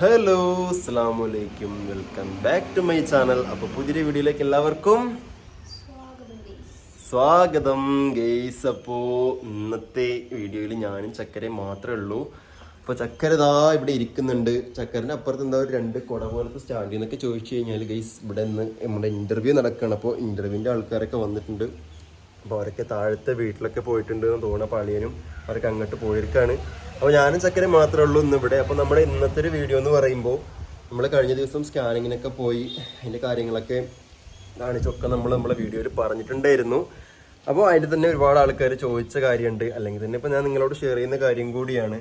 Hello അസ്സാം വലൈക്കും welcome back to my channel അപ്പോൾ പുതിയ വീഡിയോയിലേക്ക് എല്ലാവർക്കും സ്വാഗതം ഗെയ്സ് അപ്പോൾ ഇന്നത്തെ വീഡിയോയിൽ ഞാനും ചക്കരയും മാത്രമേ ഉള്ളൂ. അപ്പോൾ ചക്കര ഇതാ ഇവിടെ ഇരിക്കുന്നുണ്ട്. ചക്കരന്റെ അപ്പുറത്ത് എന്താ ഒരു രണ്ട് കുട പോലത്തെ സ്റ്റാൻഡിൽ നിന്നൊക്കെ ചോദിച്ചു കഴിഞ്ഞാൽ ഗെയ്സ് ഇവിടെ നിന്ന് നമ്മുടെ ഇന്റർവ്യൂ നടക്കുകയാണ്. അപ്പോൾ ഇന്റർവ്യൂവിന്റെ ആൾക്കാരൊക്കെ വന്നിട്ടുണ്ട്. അപ്പോൾ അവരൊക്കെ താഴത്തെ വീട്ടിലൊക്കെ പോയിട്ടുണ്ട് എന്ന് തോന്നുന്ന. പളിയനും അവരൊക്കെ അങ്ങോട്ട് പോയിരിക്കാണ് അപ്പോൾ ഞാനും ചക്കര മാത്രമേ ഉള്ളൂ ഇന്ന് ഇവിടെ. അപ്പോൾ നമ്മുടെ ഇന്നത്തെ ഒരു വീഡിയോ എന്ന് പറയുമ്പോൾ നമ്മൾ കഴിഞ്ഞ ദിവസം സ്കാനിങ്ങിനൊക്കെ പോയി അതിന്റെ കാര്യങ്ങളൊക്കെ കാണിച്ചൊക്കെ നമ്മൾ നമ്മളെ വീഡിയോയിൽ പറഞ്ഞിട്ടുണ്ടായിരുന്നു. അപ്പോൾ അതിൽ തന്നെ ഒരുപാട് ആൾക്കാർ ചോദിച്ച കാര്യമുണ്ട് അല്ലെങ്കിൽ തന്നെ ഇപ്പോൾ ഞാൻ നിങ്ങളോട് ഷെയർ ചെയ്യുന്ന കാര്യം കൂടിയാണ്.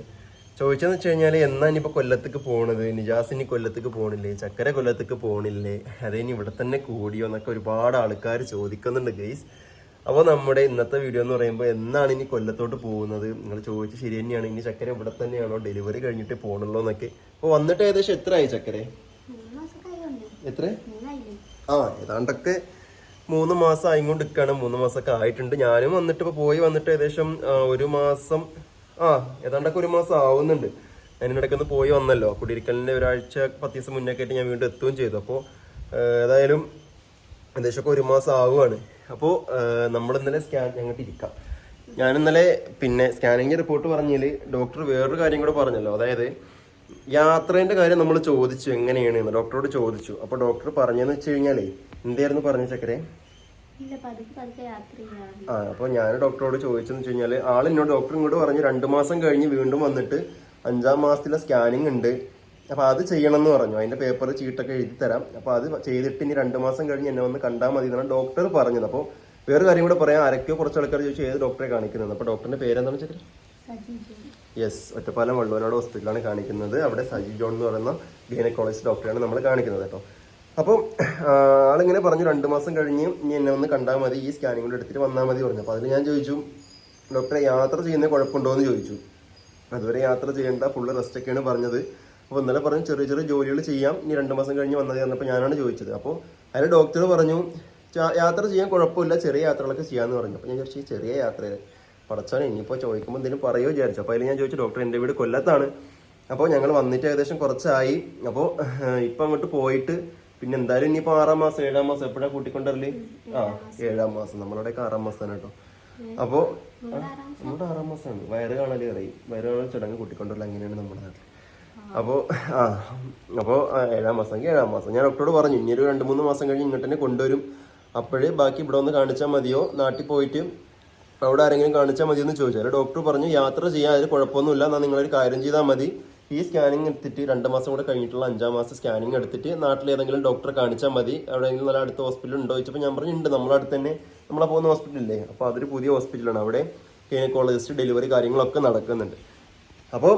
ചോദിച്ചതെന്ന് വെച്ച് കഴിഞ്ഞാൽ എന്നാ ഇനിയിപ്പോൾ കൊല്ലത്തേക്ക് പോണത്? നിജാസ് ഇനി കൊല്ലത്തേക്ക് പോകണില്ലേ ചക്കര കൊല്ലത്തേക്ക് പോകണില്ലേ അതേ ഇനി ഇവിടെ തന്നെ കൂടിയോ എന്നൊക്കെ ഒരുപാട് ആൾക്കാർ ചോദിക്കുന്നുണ്ട് ഗെയ്സ് അപ്പോൾ നമ്മുടെ ഇന്നത്തെ വീഡിയോ എന്ന് പറയുമ്പോൾ എന്നാണ് ഇനി കൊല്ലത്തോട്ട് പോകുന്നത്? നിങ്ങൾ ചോദിച്ച് ശരി തന്നെയാണ്. ഇനി ചക്കര ഇവിടെ തന്നെയാണോ? ഡെലിവറി കഴിഞ്ഞിട്ട് പോകണല്ലോ എന്നൊക്കെ. അപ്പോൾ വന്നിട്ട് ഏകദേശം എത്ര ആയി ചക്കര? എത്ര? ആ ഏതാണ്ടൊക്കെ മൂന്ന് മാസം ആയിക്കൊണ്ട് നിൽക്കുകയാണ് മൂന്ന് മാസമൊക്കെ ആയിട്ടുണ്ട്. ഞാനും വന്നിട്ട് ഇപ്പോൾ പോയി വന്നിട്ട് ഏകദേശം ഒരു മാസം ആ ഏതാണ്ടൊക്കെ ഒരു മാസം ആവുന്നുണ്ട്. അതിനിടയ്ക്ക് ഒന്ന് പോയി വന്നല്ലോ. കുടിയിരിക്കലിന്റെ ഒരാഴ്ച പത്ത് ദിവസം മുന്നേ ഞാൻ വീണ്ടും എത്തുകയും ചെയ്തു. അപ്പോൾ ഏതായാലും ഏകദേശമൊക്കെ ഒരു മാസം ആവുകയാണ്. അപ്പോൾ നമ്മൾ ഇന്നലെ സ്കാൻ ഞങ്ങൾക്ക് ഇരിക്കാം. ഞാൻ ഇന്നലെ പിന്നെ സ്കാനിങ് റിപ്പോർട്ട് പറഞ്ഞതിൽ ഡോക്ടർ വേറൊരു കാര്യം കൂടെ പറഞ്ഞല്ലോ. അതായത് യാത്രേന്റെ കാര്യം നമ്മൾ ചോദിച്ചു എങ്ങനെയാണ് എന്ന്. ഡോക്ടറോട് ചോദിച്ചു. അപ്പോൾ ഡോക്ടർ പറഞ്ഞതെന്ന് വെച്ച് കഴിഞ്ഞാലേ എന്തായിരുന്നു പറഞ്ഞു ചക്കരെ? ആ അപ്പോൾ ഞാൻ ഡോക്ടറോട് ചോദിച്ചെന്ന് വെച്ച് കഴിഞ്ഞാൽ ആൾ എന്നോട് ഡോക്ടർ ഇങ്ങോട്ട് പറഞ്ഞു രണ്ട് മാസം കഴിഞ്ഞ് വീണ്ടും വന്നിട്ട് അഞ്ചാം മാസത്തിലെ സ്കാനിങ് ഉണ്ട്. അപ്പോൾ അത് ചെയ്യണം എന്ന് പറഞ്ഞു അതിന്റെ പേപ്പർ ചീട്ടൊക്കെ എഴുതി തരാം. അപ്പോൾ അത് ചെയ്തിട്ട് ഇനി രണ്ട് മാസം കഴിഞ്ഞ് എന്നെ വന്ന് കണ്ടാൽ മതി എന്നാണ് ഡോക്ടർ പറഞ്ഞത്. അപ്പോൾ വേറെ കാര്യം കൂടെ പറയാം. ആരൊക്കെയോ കുറച്ച് ആൾക്കാർ ചോദിച്ചു ഏത് ഡോക്ടറെ കാണിക്കുന്നത്. അപ്പോൾ ഡോക്ടറിന്റെ പേരെന്താണെന്ന് വെച്ചാൽ യെസ് ഒറ്റപ്പാലം വള്ളൂരോട് ഹോസ്പിറ്റലാണ് കാണിക്കുന്നത്. അവിടെ സജി ജോൺ എന്ന് പറയുന്ന ഗൈനക്കോളജി ഡോക്ടറാണ് നമ്മൾ കാണിക്കുന്നത് കേട്ടോ. അപ്പം ആളിങ്ങനെ പറഞ്ഞു രണ്ട് മാസം കഴിഞ്ഞ് ഇനി എന്നെ ഒന്ന് കണ്ടാൽ മതി ഈ സ്കാനിങ് കൂടെ എടുത്തിട്ട് വന്നാൽ മതി പറഞ്ഞു. അപ്പോൾ അതിൽ ഞാൻ ചോദിച്ചു ഡോക്ടറെ യാത്ര ചെയ്യുന്ന കുഴപ്പമുണ്ടോ എന്ന് ചോദിച്ചു. അതുവരെ യാത്ര ചെയ്യേണ്ട ഫുള്ള് റെസ്റ്റ് ഒക്കെയാണ് പറഞ്ഞത്. അപ്പോൾ ഇന്നലെ പറഞ്ഞു ചെറിയ ചെറിയ ജോലികൾ ചെയ്യാം ഇനി രണ്ട് മാസം കഴിഞ്ഞ് വന്നത് പറഞ്ഞപ്പോൾ ഞാനാണ് ചോദിച്ചത്. അപ്പോൾ അതിന് ഡോക്ടർ പറഞ്ഞു യാത്ര ചെയ്യാൻ കുഴപ്പമില്ല ചെറിയ യാത്രകളൊക്കെ ചെയ്യാമെന്ന് പറഞ്ഞു. അപ്പോൾ ഞാൻ ചോദിച്ചു "ഈ ചെറിയ യാത്ര പടച്ചാണ് ഇനിയിപ്പോൾ ചോദിക്കുമ്പോൾ എന്തെങ്കിലും പറയുമോ വിചാരിച്ചു. അപ്പോൾ അതിൽ ഞാൻ ചോദിച്ചു ഡോക്ടർ എന്റെ വീട് കൊല്ലത്താണ്. അപ്പോൾ ഞങ്ങൾ വന്നിട്ട് ഏകദേശം കുറച്ചായി. അപ്പോൾ ഇപ്പം അങ്ങോട്ട് പോയിട്ട് പിന്നെ എന്തായാലും ഇനിയിപ്പോൾ ആറാം മാസം ഏഴാം മാസം എപ്പോഴാണ് കൂട്ടിക്കൊണ്ടുവരൽ ആ ഏഴാം മാസം. നമ്മളവിടെയൊക്കെ ആറാം മാസമാണ് കേട്ടോ. അപ്പോൾ നമ്മുടെ ആറാം മാസമാണ്. വയറ് കാണാൻ അറിയും വയറ് കാണൽ ചടങ്ങ് കൂട്ടിക്കൊണ്ടുവരൽ അങ്ങനെയാണ് നമ്മുടെ നാട്ടിൽ അപ്പോൾ ആ അപ്പോൾ ഏഴാം മാസം ഏഴാം മാസം. ഞാൻ ഡോക്ടറോട് പറഞ്ഞു ഇനി ഒരു രണ്ട് മൂന്ന് മാസം കഴിഞ്ഞ് ഇങ്ങോട്ട് തന്നെ കൊണ്ടുവരും. അപ്പോഴേ ബാക്കി ഇവിടെ ഒന്ന് കാണിച്ചാൽ മതിയോ? നാട്ടിൽ പോയിട്ട് അവിടെ ആരെങ്കിലും കാണിച്ചാൽ മതിയെന്ന് ചോദിച്ചാൽ ഡോക്ടർ പറഞ്ഞു യാത്ര ചെയ്യാൻ അതിൽ കുഴപ്പമൊന്നുമില്ല. എന്നാൽ നിങ്ങളൊരു കാര്യം ചെയ്താൽ മതി. ഈ സ്കാനിങ് എടുത്തിട്ട് രണ്ട് മാസം കൂടെ കഴിഞ്ഞിട്ടുള്ള അഞ്ചാം മാസം സ്കാനിങ് എടുത്തിട്ട് നാട്ടിൽ ഏതെങ്കിലും ഡോക്ടറെ കാണിച്ചാൽ മതി. എവിടെയെങ്കിലും നല്ല അടുത്ത ഹോസ്പിറ്റൽ ഉണ്ടോ? ചോദിച്ചപ്പോൾ ഞാൻ പറഞ്ഞു ഉണ്ട്. നമ്മുടെ അടുത്ത് തന്നെ നമ്മളെ പോകുന്ന ഹോസ്പിറ്റലില്ലേ? അപ്പോൾ അതൊരു പുതിയ ഹോസ്പിറ്റലാണ്. അവിടെ ഗൈനക്കോളജിസ്റ്റ് ഡെലിവറി കാര്യങ്ങളൊക്കെ നടക്കുന്നുണ്ട്. അപ്പോൾ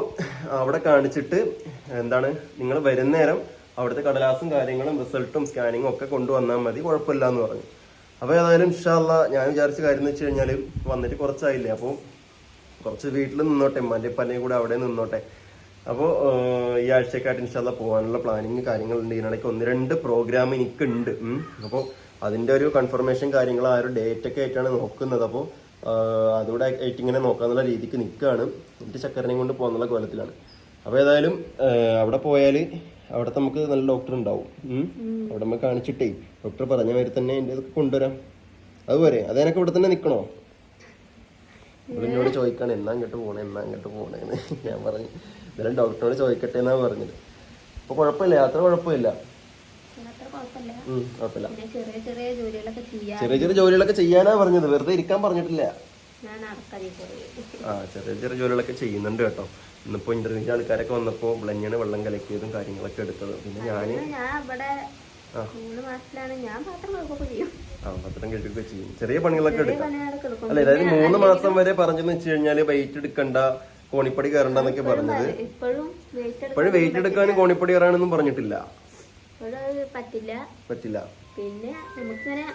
അവിടെ കാണിച്ചിട്ട് എന്താണ്? നിങ്ങൾ വരുന്ന നേരം അവിടുത്തെ കടലാസും കാര്യങ്ങളും റിസൾട്ടും സ്കാനിങ്ങും ഒക്കെ കൊണ്ടുവന്നാൽ മതി കുഴപ്പമില്ല എന്ന് പറഞ്ഞു. അപ്പോൾ ഏതായാലും ഇഷ്ടമല്ല ഞാൻ വിചാരിച്ച കാര്യം എന്ന് വെച്ച് കഴിഞ്ഞാൽ വന്നിട്ട് കുറച്ചായില്ലേ? അപ്പോൾ കുറച്ച് വീട്ടിൽ നിന്നോട്ടെ ഉപ്പാന്റെയും കൂടെ അവിടെ നിന്നോട്ടെ. അപ്പോൾ ഈ ആഴ്ചക്കായിട്ട് ഇൻഷാല്ല പോകാനുള്ള പ്ലാനിങ് കാര്യങ്ങളുണ്ട്. ഇതിനിടയ്ക്ക് ഒന്ന് രണ്ട് പ്രോഗ്രാം എനിക്കുണ്ട്. അപ്പോൾ അതിന്റെ ഒരു കൺഫർമേഷൻ കാര്യങ്ങൾ ആ ഒരു ഡേറ്റ് ഒക്കെ ആയിട്ടാണ് നോക്കുന്നത്. അപ്പോൾ അതുകൂടെ ആയിട്ട് ഇങ്ങനെ നോക്കാന്നുള്ള രീതിക്ക് നിൽക്കുകയാണ് എന്നിട്ട് ചക്കരനെയും കൊണ്ട് പോകാന്നുള്ള കോലത്തിലാണ്. അപ്പോൾ ഏതായാലും അവിടെ പോയാൽ അവിടെ നമുക്ക് നല്ല ഡോക്ടർ ഉണ്ടാവും. അവിടെ നമ്മൾ കാണിച്ചിട്ടേ ഡോക്ടർ പറഞ്ഞ മാതിരി തന്നെ എന്റെ ഇതൊക്കെ കൊണ്ടുവരാം. അതുപോലെ അതേനൊക്കെ ഇവിടെ തന്നെ നിൽക്കണോ ഇവിടെ എന്നോട് ചോദിക്കാണ് എന്നാ അങ്ങോട്ട് പോണേ എന്നാ അങ്ങോട്ട് പോണേന്ന് ഞാൻ പറഞ്ഞു ഇതെല്ലാം ഡോക്ടറോട് ചോദിക്കട്ടെ എന്നാ പറഞ്ഞത്. അപ്പോൾ കുഴപ്പമില്ല യാത്ര കുഴപ്പമില്ല. ചെറിയ ചെറിയ ജോലികളൊക്കെ ചെയ്യാനാ പറഞ്ഞത്. വെറുതെ ഇരിക്കാൻ പറഞ്ഞിട്ടില്ല. ആ ചെറിയ ചെറിയ ജോലികളൊക്കെ ചെയ്യുന്നുണ്ട് കേട്ടോ. ഇന്നിപ്പോ ഇന്റർവ്യൂ ആൾക്കാരൊക്കെ വന്നപ്പോ ബ്ലഞ്ഞാണ് വെള്ളം കലക്കിയതും കാര്യങ്ങളൊക്കെ എടുത്തത്. പിന്നെ ഞാൻ പാത്രം കേൾക്കുകയൊക്കെ ചെയ്യും. ചെറിയ പണികളൊക്കെ എടുക്കാം. അല്ല അതായത് മൂന്ന് മാസം വരെ പറഞ്ഞെന്ന് വെച്ച് കഴിഞ്ഞാൽ വെയിറ്റ് എടുക്കണ്ട കോണിപ്പടി കയറണ്ടെന്നൊക്കെ പറഞ്ഞത്. ഇപ്പോഴും വെയിറ്റ് എടുക്കാൻ ഇപ്പോഴും വെയിറ്റ് എടുക്കാനും കോണിപ്പടി കയറാനൊന്നും പറഞ്ഞിട്ടില്ല. പറ്റില്ല. പറ്റില്ല. പിന്നെ നമുക്കിങ്ങനെ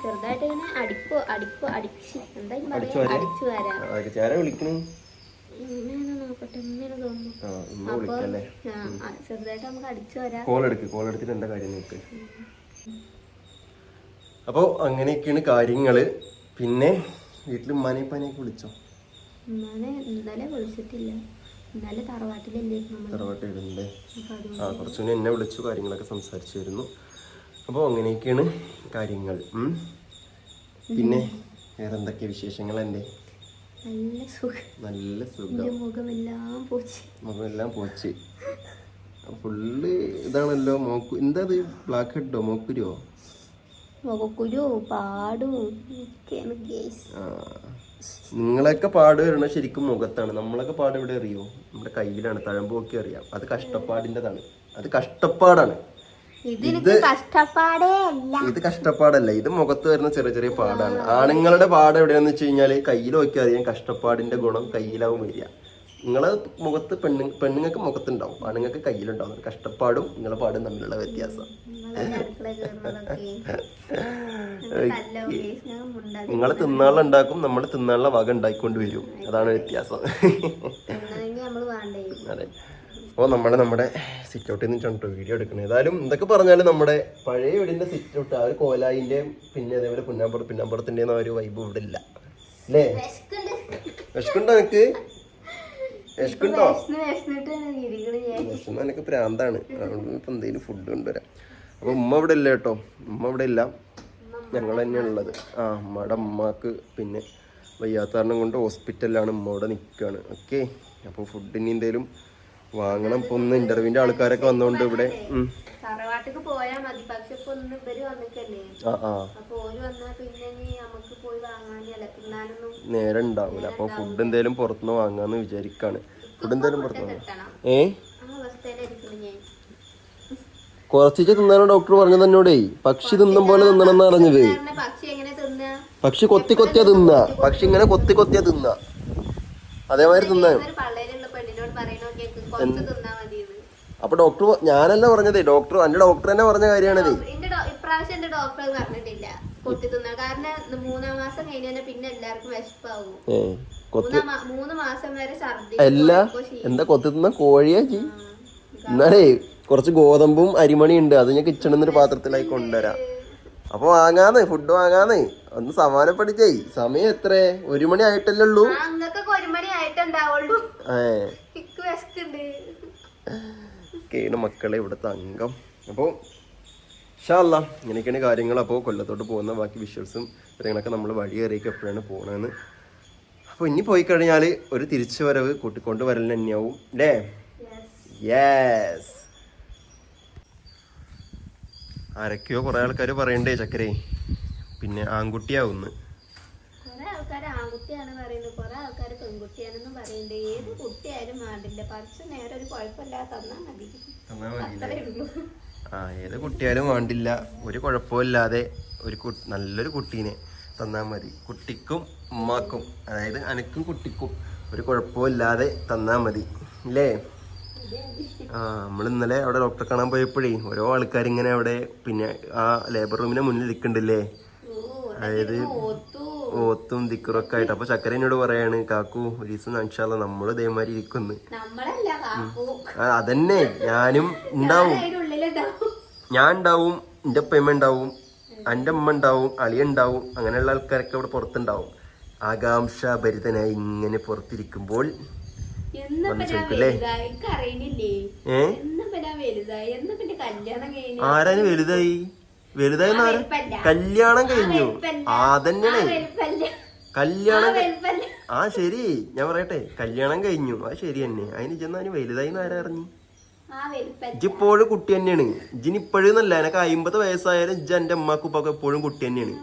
ചെറുതായിട്ട് ഇങ്ങനെ അടിക്കോ അടിക്കോ അടിച്ച് എന്തായാലും അടിച്ചു വരാ? ചെറുതായിട്ട് നമുക്ക് അടിച്ചു വരാം. കോൾ എടുക്ക് കോൾ എടുത്തിട്ട് എന്താ കാര്യം നോക്ക് അപ്പോൾ അങ്ങനെയൊക്കെയാണ് കാര്യങ്ങൾ. പിന്നെ വീട്ടിൽ ഉമ്മാനെ പനിയൊക്കെ വിളിച്ചോ? ഉമ്മാനെ ഇന്നലെ വിളിച്ചിട്ടില്ല. എന്നാലും തറവാട്ടിലല്ലേ നമ്മൾ? തറവാട്ടിടുന്നില്ലേ അപ്പൊ അതുകൊണ്ട് ആ കുറച്ചു എന്നെ വിളിച്ചു കാര്യങ്ങളൊക്കെ സംസാരിച്ചു വരുന്നു അപ്പോൾ അങ്ങനെയൊക്കെയാണ് കാര്യങ്ങൾ. പിന്നെ വേറെ എന്തൊക്കെ വിശേഷങ്ങൾ എന്റെ നല്ല സുഖം. നല്ല സുഖം. മുഖമെല്ലാം പോച്ച്. മുഖമെല്ലാം പോച്ച്. ഫുള്ള് ഇതാണല്ലോ മോക്കു എന്താ അത് ബ്ലാക്ക് ഹെഡോ? മോക്കുരുവോ മുഖക്കുരു പാടും. ഒക്കെയാണ് കേസ് ആ. നിങ്ങളൊക്കെ പാട് വരണ ശരിക്കും മുഖത്താണ്. നമ്മളൊക്കെ പാട് ഇവിടെ അറിയോ? നമ്മുടെ കയ്യിലാണ്. തഴമ്പൊക്കെ അറിയാം. അത് കഷ്ടപ്പാടിന്റെതാണ്. അത് കഷ്ടപ്പാടാണ്. ഇത് കഷ്ടപ്പാടല്ല. ഇത് മുഖത്ത് വരുന്ന ചെറിയ ചെറിയ പാടാണ്. ആണുങ്ങളുടെ പാട് എവിടെയാന്ന് വെച്ച് കഴിഞ്ഞാൽ കയ്യിലൊക്കെ അറിയാം കഷ്ടപ്പാടിന്റെ ഗുണം കയ്യിലാവും വരിക. നിങ്ങളെ മുഖത്ത് പെണ്ണു പെണ്ണുങ്ങൾക്ക് മുഖത്തുണ്ടാവും ആണുങ്ങൾക്ക് കയ്യിലുണ്ടാവും. കഷ്ടപ്പാടും നിങ്ങളെ പാടും തമ്മിലുള്ള വ്യത്യാസം. നിങ്ങൾ തിന്നാളുണ്ടാക്കും നമ്മൾ തിന്നാളുടെ വക ഉണ്ടായിക്കൊണ്ട് വരും. അതാണ് വ്യത്യാസം. നമ്മൾ അതെ. അപ്പോൾ നമ്മുടെ നമ്മുടെ സിറ്റ് ഔട്ടിൽ നിന്നിട്ടാണ് വീഡിയോ എടുക്കുന്നത്. ഏതായാലും എന്തൊക്കെ പറഞ്ഞാലും നമ്മുടെ പഴയ വീടിന്റെ സിറ്റ് ഔട്ട് ആ ഒരു കോലായിന്റെയും പിന്നെ അതേപോലെ പുന്നാമ്പുറ പിന്നാമ്പുറത്തിന്റെ ആ ഒരു വൈബ് ഇവിടെ ഇല്ല. അല്ലേ? വിശക്കുണ്ടോ നിനക്ക്? വിശക്കുണ്ടോ വിശന്ന് എനിക്ക് പ്രാന്താണ്. അതുകൊണ്ട് ഇപ്പൊ എന്തെങ്കിലും ഫുഡ് കൊണ്ടുവരാം. അപ്പൊ ഉമ്മ ഇവിടെ ഇല്ല കേട്ടോ. ഉമ്മ ഇവിടെ ഇല്ല. ഞങ്ങൾ തന്നെയാണ് ഉള്ളത്. ആ ഉമ്മയുടെ ഉമ്മാക്ക് പിന്നെ വയ്യാത്ത കാരണം കൊണ്ട് ഹോസ്പിറ്റലിലാണ് ഉമ്മ ഇവിടെ നിൽക്കുകയാണ് ഓക്കെ അപ്പോൾ ഫുഡിന് എന്തേലും വാങ്ങണം. ഇപ്പൊ ഒന്ന് ഇന്റർവ്യൂവിന്റെ ആൾക്കാരൊക്കെ വന്നോണ്ട് ഇവിടെ. ആ ആ. നേരം ഉണ്ടാവില്ല അപ്പൊ ഫുഡ് എന്തേലും പുറത്തുനിന്ന് വാങ്ങാന്ന് വിചാരിക്കാണ്. ഫുഡ് എന്തേലും പുറത്തുനിന്ന് ഏ? കുറച്ചിട്ട് തിന്നാനോ ഡോക്ടർ പറഞ്ഞത് എന്നോടേ. പക്ഷി തിന്നും പോലെ തിന്നണം എന്ന് പറഞ്ഞത്. കാരണം പക്ഷി കൊത്തി കൊത്തിയാ തിന്ന. പക്ഷി ഇങ്ങനെ കൊത്തി കൊത്തിയാ തിന്ന? അതേമാതിരി തിന്ന. ഒരു പള്ളയിലുള്ള പെണ്ണിനോട് പറയണോ കുറച്ച് തിന്നാ മതിയെന്ന് അപ്പൊ ഡോക്ടർ ഞാനല്ല പറഞ്ഞതേ. ഡോക്ടർ എന്റെ ഡോക്ടർ തന്നെ പറഞ്ഞ കാര്യമാണതേ ഇപ്രാവശ്യം ഡോക്ടർ അത് പറഞ്ഞിട്ടില്ല തിന്നാ കാരണം മൂന്നാം മാസം കഴിഞ്ഞാൽ പിന്നെ എല്ലാവർക്കും വിശപ്പാവും. ഏ കൊത്തി മൂന്ന് മാസം വരെ ഛർദി അല്ല എന്താ കൊത്തി തിന്ന കോഴിയാ ജി എന്നാലേ കുറച്ച് ഗോതമ്പും അരിമണി ഉണ്ട് അത് ഞാൻ കിച്ചണിൽ നിന്നൊരു പാത്രത്തിലായി കൊണ്ടുവരാം. അപ്പൊ വാങ്ങാന്ന് ഫുഡ് വാങ്ങാന്ന്. ഒന്ന് സമാനപ്പെടുത്തേ സമയം എത്ര? ഒരു മണി ആയിട്ടല്ലേ ഉള്ളൂ. ഏഹ് ഏ. മക്കളെ ഇവിടുത്തെ അംഗം. അപ്പോൾ ഷാല്ല ഇങ്ങനെയൊക്കെയാണ് കാര്യങ്ങൾ. അപ്പോൾ കൊല്ലത്തോട്ട് പോകുന്ന ബാക്കി വിഷ്വൽസും കാര്യങ്ങളൊക്കെ നമ്മൾ വഴിയേറിയൊക്കെ എപ്പോഴാണ് പോകണമെന്ന് അപ്പോൾ ഇനി പോയി കഴിഞ്ഞാൽ ഒരു തിരിച്ചു വരവ് കൂട്ടിക്കൊണ്ട് വരൽ തന്നെയാവും അല്ലേ യെസ് ആരൊക്കെയോ കുറേ ആൾക്കാർ പറയണ്ടേ ചക്കരേ? പിന്നെ ആൺകുട്ടിയാവുന്ന്. ആൺകുട്ടിയാണ് പറയുന്നത് കുറെ ആൾക്കാർ പെൺകുട്ടിയാണെന്നും പറയുന്നുണ്ട് ഏത് കുട്ടിയായാലും വേണ്ടില്ല. പക്ഷെ നേരെ ഒരു കുഴപ്പമില്ലാതെ തന്നാൽ മതി. ആ ഏത് കുട്ടിയാലും വേണ്ടില്ല. ഒരു കുഴപ്പമില്ലാതെ ഒരു നല്ലൊരു കുട്ടീനെ തന്നാൽ മതി. കുട്ടിക്കും ഉമ്മാക്കും അതായത് അനക്കും കുട്ടിക്കും ഒരു കുഴപ്പമില്ലാതെ തന്നാൽ മതി. അല്ലേ ആ നമ്മൾ ഇന്നലെ അവിടെ ഡോക്ടറെ കാണാൻ പോയപ്പോഴേ ഓരോ ആൾക്കാരിങ്ങനെ അവിടെ പിന്നെ ആ ലേബർ റൂമിന്റെ മുന്നിൽ നിൽക്കണ്ടല്ലേ? അതായത് ഓത്തു ദിക്കറൊക്കെ ആയിട്ട്. അപ്പൊ ചക്കര എന്നോട് പറയാണ് കാക്കു ഒരു ദിവസം അൻഷാല്ല നമ്മൾ ഇതേമാതിരി ഇരിക്കുന്നു. അതന്നെ. ഞാനും ഉണ്ടാവും. ഞാൻ ഉണ്ടാവും എന്റെ ഉപ്പയമ്മ ഉണ്ടാവും എന്റെ അമ്മ ഉണ്ടാവും അളിയ ഉണ്ടാവും അങ്ങനെയുള്ള ആൾക്കാരൊക്കെ ഇവിടെ പുറത്തുണ്ടാവും. ആകാംക്ഷ ഭരിതനായി ഇങ്ങനെ പുറത്തിരിക്കുമ്പോൾ ആരാണ് വലുതായി? വലുതായി കല്യാണം കഴിഞ്ഞു. ആ തന്നെയാണ് കല്യാണം ആ ശരി. ഞാൻ പറയട്ടെ. കല്യാണം കഴിഞ്ഞു. ആ ശരി തന്നെ. അതിന് ചെന്നാലും വലുതായി ആരാ അറിഞ്ഞു? വലുപ്പല്ല. കുട്ടി തന്നെയാണ്. ഇജിന് ഇപ്പോഴും എന്നല്ല എനക്ക് അമ്പത് വയസ്സായാലും ഇജ്ജ് എന്റെ അമ്മക്കുപ്പൊക്കെ എപ്പോഴും കുട്ടി തന്നെയാണ്.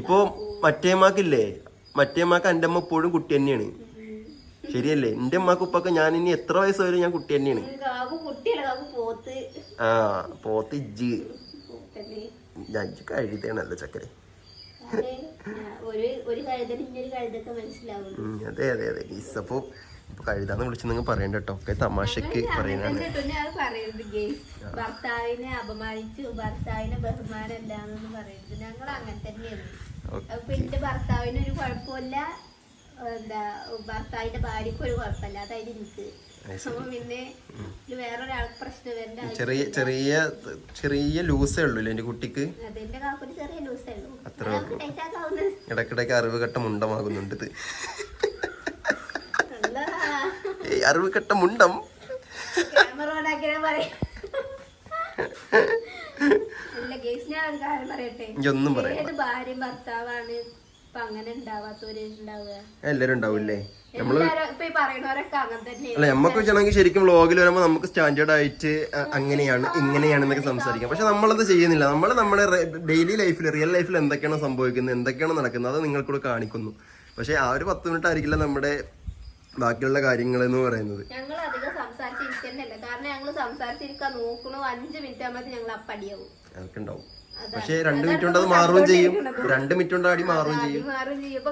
ഇപ്പൊ മറ്റേമാക്കില്ലേ മറ്റേമാക്ക് എന്റെ അമ്മ എപ്പോഴും കുട്ടി തന്നെയാണ്. ശരിയല്ലേ? എന്റെ അമ്മക്കുപ്പൊക്കെ ഞാൻ ഇനി എത്ര വയസ്സ് വരെ ഞാൻ കുട്ടി തന്നെയാണ്. ആ പോത്ത് ഇജ്ജ്. ഞാൻ ഇജ്ജ് കഴുതയാണല്ലോ ചക്കര. അതെ, അതെ അതെ അപ്പൊ ഇപ്പൊ കഴുതാന്ന് വിളിച്ച് നിങ്ങൾ പറയണ്ട കേട്ടോ ഒക്കെ തമാശക്ക് പറയുന്നതാണ്. ഭർത്താവിനെ അപമാനിച്ചു ഭർത്താവിനെ പറയുന്നത് ഞങ്ങൾ അങ്ങനെ തന്നെയാണ്. ഓക്കെ. അപ്പൊ എന്റെ ഭർത്താവിന് ഒരു കുഴപ്പമില്ല. എന്താ ഭർത്താവിന്റെ ഭാര്യക്ക് ഒരു കുഴപ്പമില്ല. അതായത് എനിക്ക്. അപ്പൊ പിന്നെ ഇത് വേറൊരാൾക്ക് പ്രശ്നം വരേണ്ട ചെറിയ ചെറിയ ചെറിയ ലൂസേ ഉള്ളൂ എന്റെ കുട്ടിക്ക്? ഉള്ളൂ. അത്രേ ഉള്ളൂ. ടൈറ്റ് ഇടക്കിടക്ക് അറിവ് ഘട്ടം ഉണ്ടമാകുന്നുണ്ട് ഇത് എന്താ അറിവ് കെട്ട മുണ്ടം ക്യാമറ ഓണാക്കിയാ പറയും അല്ല ഗേസ് ഞാൻ ഒരു കാര്യം പറയട്ടെ എനിക്ക് ഒന്നും പറയാം ഏത് ഭാര്യയും ഭർത്താവാണ് ഇപ്പൊ അങ്ങനെ ഉണ്ടാവാത്തവര് ഉണ്ടാവുക എല്ലാരും ഉണ്ടാവില്ലേ? നമ്മൾ അല്ല നമുക്ക് വെച്ചാണെങ്കിൽ ശരിക്കും വ്ളോഗിൽ വരുമ്പോൾ നമുക്ക് സ്റ്റാൻഡേർഡ് ആയിട്ട് അങ്ങനെയാണ് അങ്ങനെയാണ് ഇങ്ങനെയാണെന്നൊക്കെ സംസാരിക്കാം. പക്ഷെ നമ്മളത് ചെയ്യുന്നില്ല. നമ്മൾ നമ്മുടെ ഡെയിലി ലൈഫിൽ റിയൽ ലൈഫിൽ എന്തൊക്കെയാണ് സംഭവിക്കുന്നത് എന്തൊക്കെയാണ് നടക്കുന്നത് അത് നിങ്ങൾക്കൂടെ കാണിക്കുന്നു. പക്ഷെ ആ ഒരു പത്ത് മിനിറ്റ് ആയിരിക്കില്ല നമ്മുടെ ബാക്കിയുള്ള കാര്യങ്ങൾ എന്ന് പറയുന്നത്. ഞങ്ങൾ അധികം സംസാരിച്ചിരിക്കുന്നല്ല കാരണം ഞങ്ങൾ സംസാരിച്ചിരിക്കാൻ നോക്കണു. അഞ്ച് മിനിറ്റ് ആകുമ്പോൾ ഞങ്ങൾ അപ്പടിയാവും അതൊക്കെ ഉണ്ടാവും. പക്ഷെ രണ്ട് മിനിറ്റ് കൊണ്ട് അത് മാറുകയും ചെയ്യും. രണ്ട് മിനിറ്റ് കൊണ്ട് അടി മാറുകയും ചെയ്യും.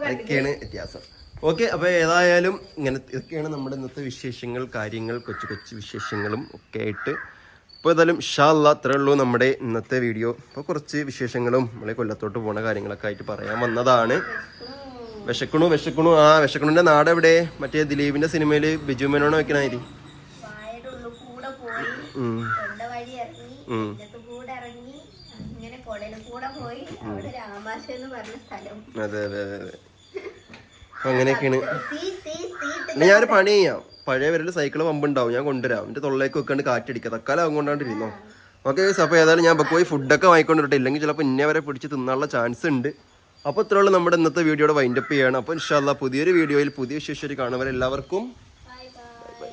അതൊക്കെയാണ് വ്യത്യാസം. ഓക്കെ അപ്പോൾ ഏതായാലും ഇങ്ങനെ ഇതൊക്കെയാണ് നമ്മുടെ ഇന്നത്തെ വിശേഷങ്ങൾ കാര്യങ്ങൾ കൊച്ചു കൊച്ചു വിശേഷങ്ങളും ഒക്കെ ആയിട്ട്. അപ്പോൾ ഏതായാലും ഷാല്ല അത്രേ ഉള്ളൂ നമ്മുടെ ഇന്നത്തെ വീഡിയോ. അപ്പോൾ കുറച്ച് വിശേഷങ്ങളും നമ്മളെ കൊല്ലത്തോട്ട് പോണ കാര്യങ്ങളൊക്കെ ആയിട്ട് പറയാൻ വന്നതാണ്. വിശക്കണു വിശക്കണു. ആ വിശക്കണുന്റെ നാട് എവിടെ? മറ്റേ ദിലീപിന്റെ സിനിമയിൽ ബിജു മേനോണോ വെക്കണായിരി. അതെ അതെ അതെ അങ്ങനെയൊക്കെയാണ്. ഞാനൊരു പണി ചെയ്യാം. പഴയ വരൽ സൈക്കിൾ പമ്പുണ്ടാവും ഞാൻ കൊണ്ടുവരാം. എന്റെ തൊള്ളേക്ക് വെക്കാണ്ട് കാറ്റടിക്കുക തക്കാലം അവൻ കൊണ്ടാണ്ടിരുന്നോ ഓക്കെ അപ്പോൾ ഏതായാലും ഞാൻ പോയി ഫുഡൊക്കെ വാങ്ങിക്കൊണ്ടിട്ട് ഇല്ലെങ്കിൽ ചിലപ്പോൾ ഇന്നേ വരെ പിടിച്ച് തിന്നാനുള്ള ചാൻസ് ഉണ്ട്. അപ്പോൾ ഇത്രയുള്ള നമ്മുടെ ഇന്നത്തെ വീഡിയോയുടെ വൈൻഡപ്പ് ചെയ്യാണ്. അപ്പോൾ ഇൻഷാല്ല പുതിയൊരു വീഡിയോയിൽ പുതിയ ശേഷി കാണുന്നവരെല്ലാവർക്കും ബൈ ബൈ